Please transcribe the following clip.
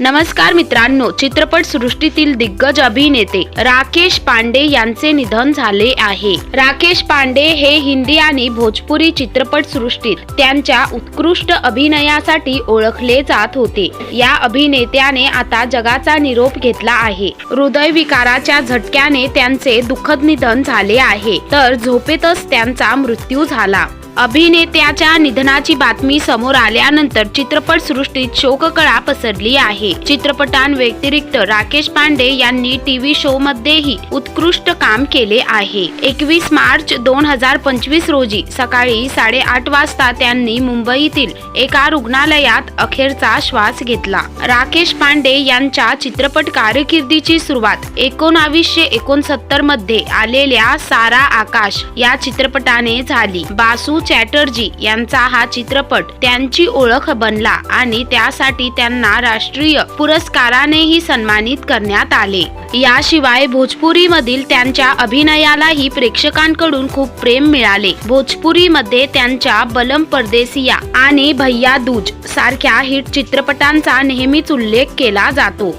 नमस्कार मित्रांनो चित्रपट सृष्टीतील दिग्गज अभिनेते राकेश पांडे यांचे निधन झाले आहे. राकेश पांडे हे हिंदी आणि भोजपुरी चित्रपट सृष्टीत त्यांच्या उत्कृष्ट अभिनयासाठी ओळखले जात होते. या अभिनेत्याने आता जगाचा निरोप घेतला आहे. हृदयविकाराच्या झटक्याने त्यांचे दुःखद निधन झाले आहे. तर झोपेतच त्यांचा मृत्यू झाला. अभिनेत्याच्या निधनाची बातमी समोर आल्यानंतर चित्रपट सृष्टीत शोककळा पसरली आहे. चित्रपटांव्यतिरिक्त राकेश पांडे यांनी टीव्ही शो मध्येही उत्कृष्ट काम केले आहे. एकवीस मार्च दोन हजार पंचवीस रोजी सकाळी साडेआठ वाजता त्यांनी मुंबईतील एका रुग्णालयात अखेरचा श्वास घेतला. राकेश पांडे यांच्या चित्रपट कारकिर्दीची सुरुवात एकोणावीसशे एकोणसत्तरमध्ये आलेल्या सारा आकाश या चित्रपटाने झाली. बासू चॅटर्जी यांचा हा चित्रपट त्यांची ओळख बनला आणि त्यासाठी त्यांना राष्ट्रीय पुरस्कारानेही सन्मानित करण्यात आले. याशिवाय भोजपुरी मधील त्यांच्या अभिनयालाही प्रेक्षकांकडून खूप प्रेम मिळाले. भोजपुरी मध्ये त्यांच्या बलम परदेसिया आणि भैया दूज सारख्या हिट चित्रपटांचा नेहमीच उल्लेख केला जातो.